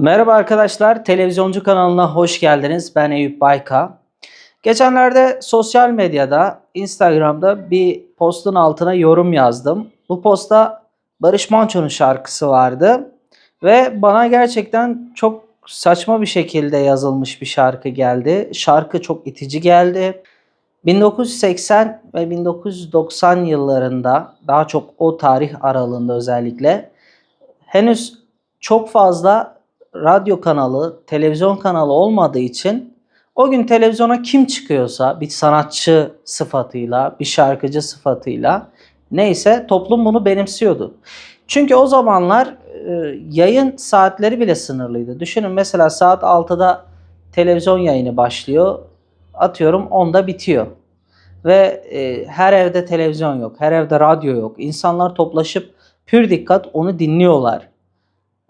Merhaba arkadaşlar, televizyoncu kanalına hoş geldiniz. Ben Eyüp Bayka. Geçenlerde sosyal medyada, Instagram'da bir postun altına yorum yazdım. Bu posta Barış Manço'nun şarkısı vardı ve bana gerçekten çok saçma bir şekilde yazılmış bir şarkı geldi. Şarkı çok itici geldi. 1980 ve 1990 yıllarında daha çok o tarih aralığında özellikle henüz çok fazla radyo kanalı, televizyon kanalı olmadığı için o gün televizyona kim çıkıyorsa bir sanatçı sıfatıyla, bir şarkıcı sıfatıyla neyse toplum bunu benimsiyordu. Çünkü o zamanlar e, yayın saatleri bile sınırlıydı. Düşünün mesela saat 6'da televizyon yayını başlıyor. Atıyorum 10'da bitiyor. Ve e, her evde televizyon yok, her evde radyo yok. İnsanlar toplaşıp pür dikkat onu dinliyorlar.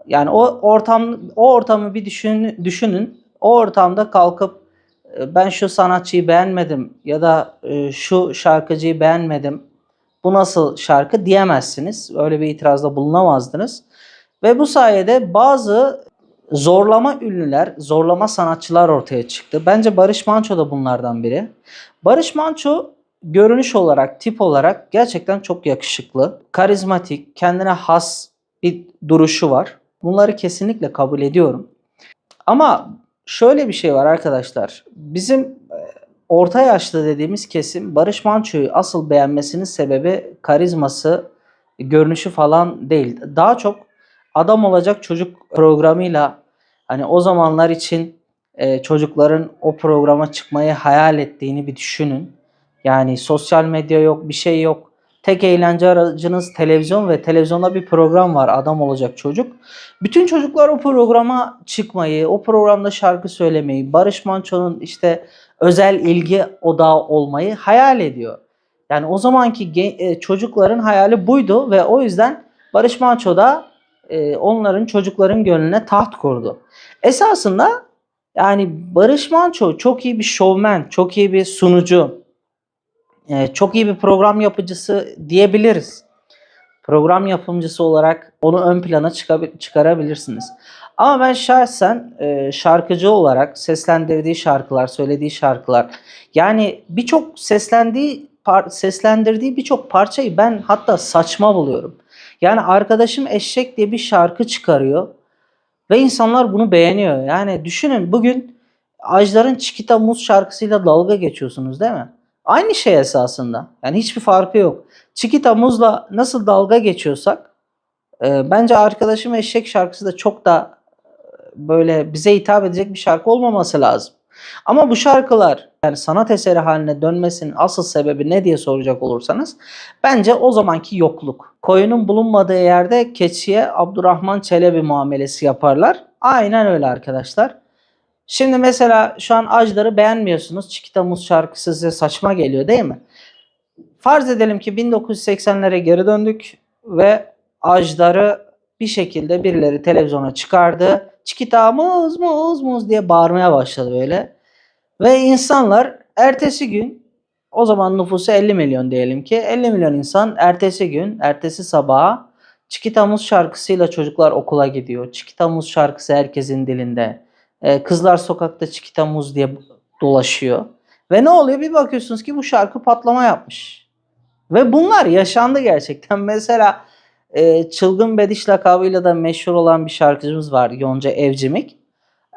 Yani o ortam o ortamı bir düşün, düşünün. O ortamda kalkıp e, ben şu sanatçıyı beğenmedim ya da e, şu şarkıcıyı beğenmedim. Bu nasıl şarkı diyemezsiniz. Öyle bir itirazda bulunamazdınız. Ve bu sayede bazı zorlama ünlüler, zorlama sanatçılar ortaya çıktı. Bence Barış Manço da bunlardan biri. Barış Manço görünüş olarak, tip olarak gerçekten çok yakışıklı, karizmatik, kendine has bir duruşu var. Bunları kesinlikle kabul ediyorum. Ama şöyle bir şey var arkadaşlar. Bizim e, orta yaşlı dediğimiz kesim Barış Manço'yu asıl beğenmesinin sebebi karizması, görünüşü falan değil. Daha çok adam olacak çocuk programıyla hani o zamanlar için e, çocukların o programa çıkmayı hayal ettiğini bir düşünün. Yani sosyal medya yok, bir şey yok. Tek eğlence aracınız televizyon ve televizyonda bir program var adam olacak çocuk. Bütün çocuklar o programa çıkmayı, o programda şarkı söylemeyi, Barış Manço'nun işte özel ilgi odağı olmayı hayal ediyor. Yani o zamanki e, çocukların hayali buydu ve o yüzden Barış Manço da e, onların çocukların gönlüne taht kurdu. Esasında yani Barış Manço çok iyi bir şovmen, çok iyi bir sunucu, e, çok iyi bir program yapıcısı diyebiliriz. Program yapımcısı olarak onu ön plana çıkarabilirsiniz. Ama ben şahsen e, şarkıcı olarak seslendirdiği şarkılar, söylediği şarkılar yani birçok seslendiği par- seslendirdiği birçok parçayı ben hatta saçma buluyorum. Yani arkadaşım Eşek diye bir şarkı çıkarıyor ve insanlar bunu beğeniyor. Yani düşünün bugün Ajdar'ın Çikita Muz şarkısıyla dalga geçiyorsunuz değil mi? Aynı şey esasında. Yani hiçbir farkı yok. Çikita Muz'la nasıl dalga geçiyorsak e, bence arkadaşım Eşek şarkısı da çok da e, böyle bize hitap edecek bir şarkı olmaması lazım. Ama bu şarkılar yani sanat eseri haline dönmesinin asıl sebebi ne diye soracak olursanız bence o zamanki yokluk. Koyunun bulunmadığı yerde keçiye Abdurrahman Çelebi muamelesi yaparlar. Aynen öyle arkadaşlar. Şimdi mesela şu an Ajdar'ı beğenmiyorsunuz. Çikita Muz şarkısı size saçma geliyor değil mi? Farz edelim ki 1980'lere geri döndük ve Ajdar'ı bir şekilde birileri televizyona çıkardı. Çikita muz muz muz diye bağırmaya başladı böyle. Ve insanlar ertesi gün o zaman nüfusu 50 milyon diyelim ki 50 milyon insan ertesi gün, ertesi sabaha Çikita Muz şarkısıyla çocuklar okula gidiyor. Çikita Muz şarkısı herkesin dilinde. Ee, kızlar sokakta Çikita Muz diye dolaşıyor. Ve ne oluyor? Bir bakıyorsunuz ki bu şarkı patlama yapmış. Ve bunlar yaşandı gerçekten. Mesela e, Çılgın Bediş lakabıyla da meşhur olan bir şarkıcımız var. Yonca Evcimik.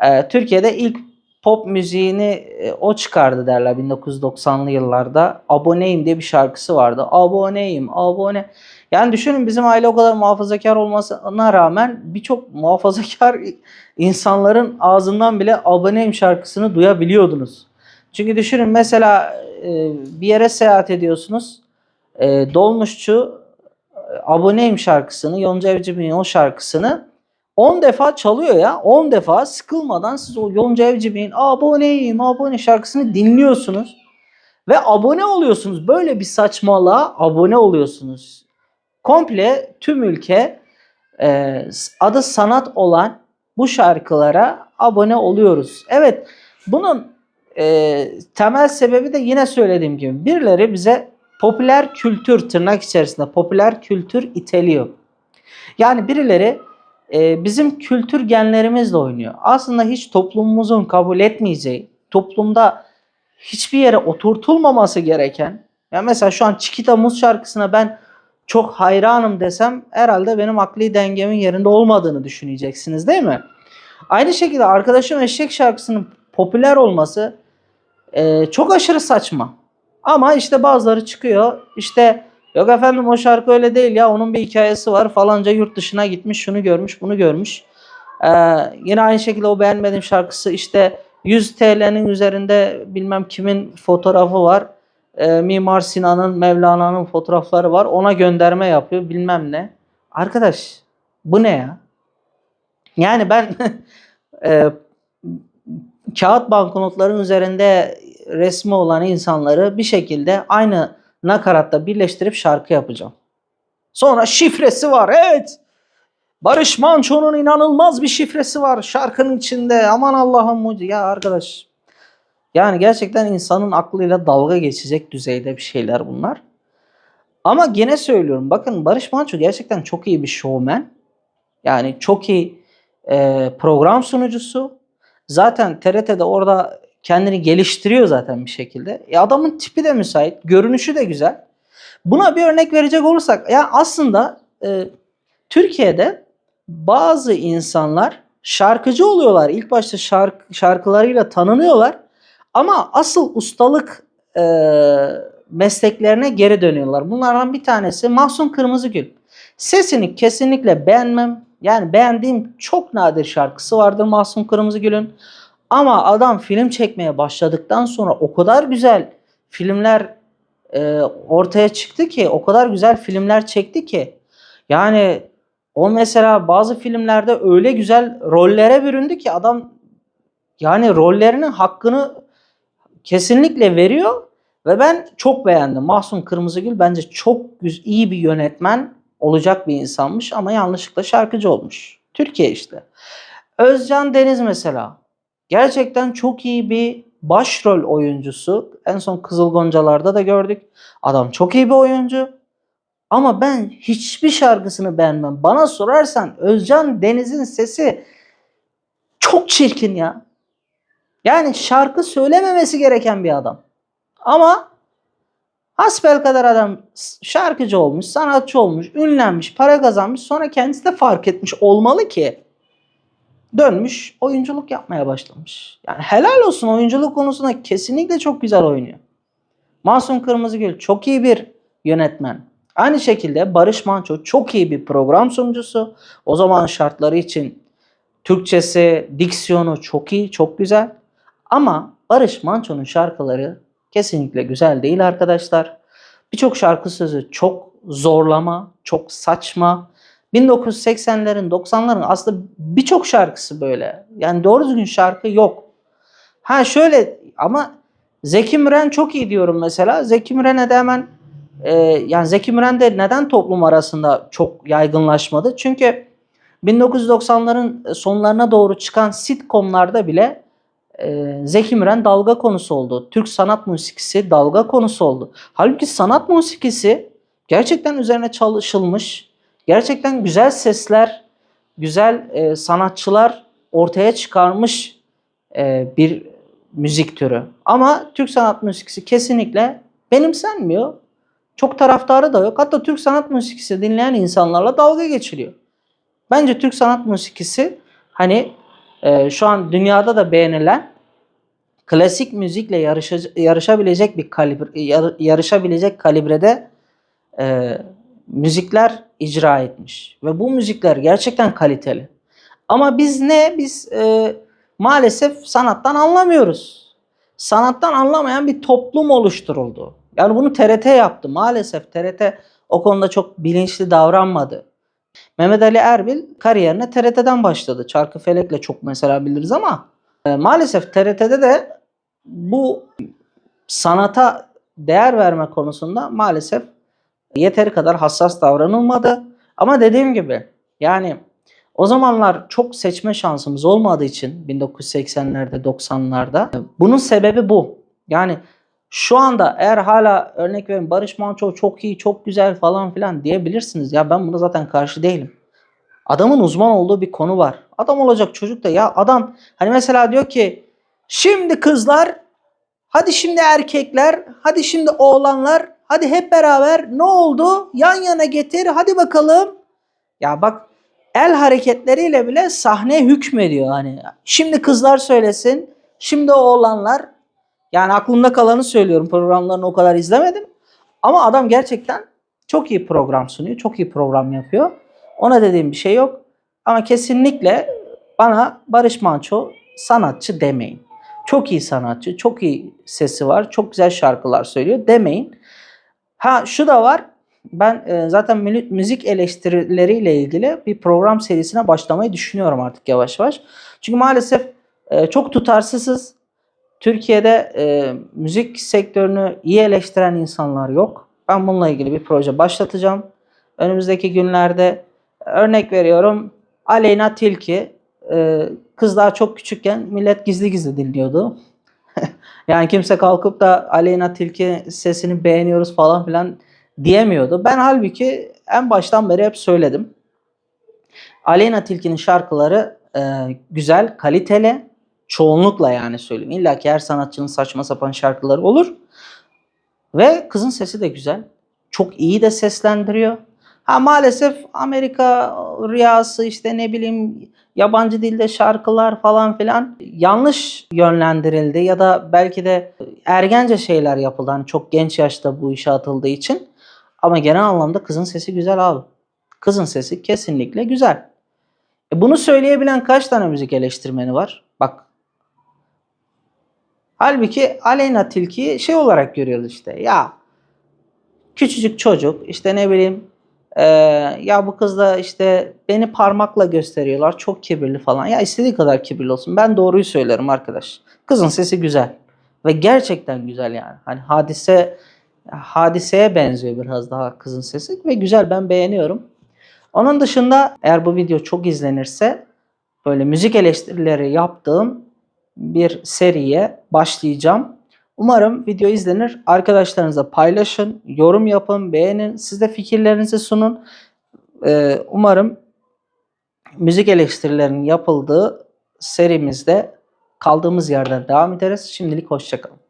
E, Türkiye'de ilk pop müziğini e, o çıkardı derler 1990'lı yıllarda. Aboneyim diye bir şarkısı vardı. Aboneyim, abone. Yani düşünün bizim aile o kadar muhafazakar olmasına rağmen birçok muhafazakar insanların ağzından bile aboneyim şarkısını duyabiliyordunuz. Çünkü düşünün mesela e, bir yere seyahat ediyorsunuz. E, dolmuşçu e, aboneyim şarkısını, Yonca Evcimik'in o şarkısını 10 defa çalıyor ya. 10 defa sıkılmadan siz o Yonca Evcimik'in aboneyim, abone şarkısını dinliyorsunuz. Ve abone oluyorsunuz. Böyle bir saçmalığa abone oluyorsunuz. Komple tüm ülke e, adı sanat olan bu şarkılara abone oluyoruz. Evet bunun e, temel sebebi de yine söylediğim gibi birileri bize popüler kültür tırnak içerisinde popüler kültür iteliyor. Yani birileri e, bizim kültür genlerimizle oynuyor. Aslında hiç toplumumuzun kabul etmeyeceği, toplumda hiçbir yere oturtulmaması gereken, ya mesela şu an Chiquita Muz şarkısına ben çok hayranım desem herhalde benim akli dengemin yerinde olmadığını düşüneceksiniz değil mi? Aynı şekilde Arkadaşım Eşek şarkısının popüler olması e, çok aşırı saçma. Ama işte bazıları çıkıyor işte yok efendim o şarkı öyle değil ya onun bir hikayesi var falanca yurt dışına gitmiş şunu görmüş bunu görmüş. Ee, yine aynı şekilde o beğenmediğim şarkısı işte 100 TL'nin üzerinde bilmem kimin fotoğrafı var. Ee, Mimar Sinan'ın Mevlana'nın fotoğrafları var ona gönderme yapıyor bilmem ne. Arkadaş bu ne ya? Yani ben e, kağıt banknotların üzerinde resmi olan insanları bir şekilde aynı nakaratta birleştirip şarkı yapacağım. Sonra şifresi var. Evet. Barış Manço'nun inanılmaz bir şifresi var şarkının içinde. Aman Allah'ım. Ya arkadaş. Yani gerçekten insanın aklıyla dalga geçecek düzeyde bir şeyler bunlar. Ama gene söylüyorum bakın Barış Manço gerçekten çok iyi bir showman. Yani çok iyi e, program sunucusu. Zaten TRT'de orada kendini geliştiriyor zaten bir şekilde. E adamın tipi de müsait, görünüşü de güzel. Buna bir örnek verecek olursak, ya aslında e, Türkiye'de bazı insanlar şarkıcı oluyorlar. İlk başta şarkı, şarkılarıyla tanınıyorlar. Ama asıl ustalık e, mesleklerine geri dönüyorlar. Bunlardan bir tanesi Mahsun Kırmızıgül. Sesini kesinlikle beğenmem. Yani beğendiğim çok nadir şarkısı vardır Mahsun Kırmızıgül'ün. Ama adam film çekmeye başladıktan sonra o kadar güzel filmler e, ortaya çıktı ki, o kadar güzel filmler çekti ki. Yani o mesela bazı filmlerde öyle güzel rollere büründü ki adam yani rollerinin hakkını kesinlikle veriyor ve ben çok beğendim. Mahsun Kırmızıgül bence çok iyi bir yönetmen olacak bir insanmış ama yanlışlıkla şarkıcı olmuş. Türkiye işte. Özcan Deniz mesela. Gerçekten çok iyi bir başrol oyuncusu. En son Kızıl Goncalar'da da gördük. Adam çok iyi bir oyuncu. Ama ben hiçbir şarkısını beğenmem. Bana sorarsan Özcan Deniz'in sesi çok çirkin ya. Yani şarkı söylememesi gereken bir adam. Ama hasbel kadar adam şarkıcı olmuş, sanatçı olmuş, ünlenmiş, para kazanmış. Sonra kendisi de fark etmiş olmalı ki dönmüş oyunculuk yapmaya başlamış. Yani helal olsun oyunculuk konusunda kesinlikle çok güzel oynuyor. Masum Kırmızıgül çok iyi bir yönetmen. Aynı şekilde Barış Manço çok iyi bir program sunucusu. O zaman şartları için Türkçesi, diksiyonu çok iyi, çok güzel. Ama Barış Manço'nun şarkıları kesinlikle güzel değil arkadaşlar. Birçok şarkı sözü çok zorlama, çok saçma. 1980'lerin, 90'ların aslında birçok şarkısı böyle. Yani doğru düzgün şarkı yok. Ha şöyle ama Zeki Müren çok iyi diyorum mesela. Zeki Müren'e de hemen e, yani Zeki Müren de neden toplum arasında çok yaygınlaşmadı? Çünkü 1990'ların sonlarına doğru çıkan sitcomlarda bile e, Zeki Müren dalga konusu oldu. Türk sanat musikisi dalga konusu oldu. Halbuki sanat musikisi gerçekten üzerine çalışılmış, gerçekten güzel sesler, güzel e, sanatçılar ortaya çıkarmış e, bir müzik türü. Ama Türk sanat musikisi kesinlikle benimsenmiyor. Çok taraftarı da yok. Hatta Türk sanat musikisi dinleyen insanlarla dalga geçiliyor. Bence Türk sanat musikisi hani e, şu an dünyada da beğenilen klasik müzikle yarışa, yarışabilecek bir kalibre, yar- yarışabilecek kalibrede e, müzikler icra etmiş ve bu müzikler gerçekten kaliteli. Ama biz ne? Biz e, maalesef sanattan anlamıyoruz. Sanattan anlamayan bir toplum oluşturuldu. Yani bunu TRT yaptı. Maalesef TRT o konuda çok bilinçli davranmadı. Mehmet Ali Erbil kariyerine TRT'den başladı. Çarkıfelek'le çok mesela biliriz ama maalesef TRT'de de bu sanata değer verme konusunda maalesef yeteri kadar hassas davranılmadı. Ama dediğim gibi yani o zamanlar çok seçme şansımız olmadığı için 1980'lerde 90'larda bunun sebebi bu. Yani şu anda eğer hala örnek verin Barış Manço çok iyi, çok güzel falan filan diyebilirsiniz. Ya ben buna zaten karşı değilim. Adamın uzman olduğu bir konu var. Adam olacak çocuk da ya adam hani mesela diyor ki şimdi kızlar hadi şimdi erkekler hadi şimdi oğlanlar hadi hep beraber ne oldu yan yana getir hadi bakalım. Ya bak el hareketleriyle bile sahne hükmediyor hani. Şimdi kızlar söylesin şimdi oğlanlar yani aklımda kalanı söylüyorum programlarını o kadar izlemedim. Ama adam gerçekten çok iyi program sunuyor. Çok iyi program yapıyor. Ona dediğim bir şey yok. Ama kesinlikle bana Barış Manço sanatçı demeyin. Çok iyi sanatçı, çok iyi sesi var, çok güzel şarkılar söylüyor demeyin. Ha şu da var. Ben e, zaten mü- müzik eleştirileriyle ilgili bir program serisine başlamayı düşünüyorum artık yavaş yavaş. Çünkü maalesef e, çok tutarsızız. Türkiye'de e, müzik sektörünü iyi eleştiren insanlar yok. Ben bununla ilgili bir proje başlatacağım. Önümüzdeki günlerde örnek veriyorum Aleyna Tilki e, kız daha çok küçükken millet gizli gizli dinliyordu. yani kimse kalkıp da Aleyna Tilki sesini beğeniyoruz falan filan diyemiyordu. Ben halbuki en baştan beri hep söyledim. Aleyna Tilki'nin şarkıları e, güzel, kaliteli. Çoğunlukla yani söyleyeyim. İlla ki her sanatçının saçma sapan şarkıları olur. Ve kızın sesi de güzel. Çok iyi de seslendiriyor. Ha maalesef Amerika rüyası işte ne bileyim yabancı dilde şarkılar falan filan yanlış yönlendirildi ya da belki de ergence şeyler yapıldı. Hani çok genç yaşta bu işe atıldığı için. Ama genel anlamda kızın sesi güzel abi. Kızın sesi kesinlikle güzel. E bunu söyleyebilen kaç tane müzik eleştirmeni var? Bak. Halbuki Aleyna Tilki'yi şey olarak görüyoruz işte. Ya küçücük çocuk işte ne bileyim eee, ya bu kız da işte beni parmakla gösteriyorlar. Çok kibirli falan. Ya istediği kadar kibirli olsun. Ben doğruyu söylerim arkadaş. Kızın sesi güzel. Ve gerçekten güzel yani. Hani hadise hadiseye benziyor biraz daha kızın sesi ve güzel ben beğeniyorum. Onun dışında eğer bu video çok izlenirse böyle müzik eleştirileri yaptığım bir seriye başlayacağım. Umarım video izlenir. Arkadaşlarınızla paylaşın, yorum yapın, beğenin. Siz de fikirlerinizi sunun. Ee, umarım müzik eleştirilerinin yapıldığı serimizde kaldığımız yerden devam ederiz. Şimdilik hoşçakalın.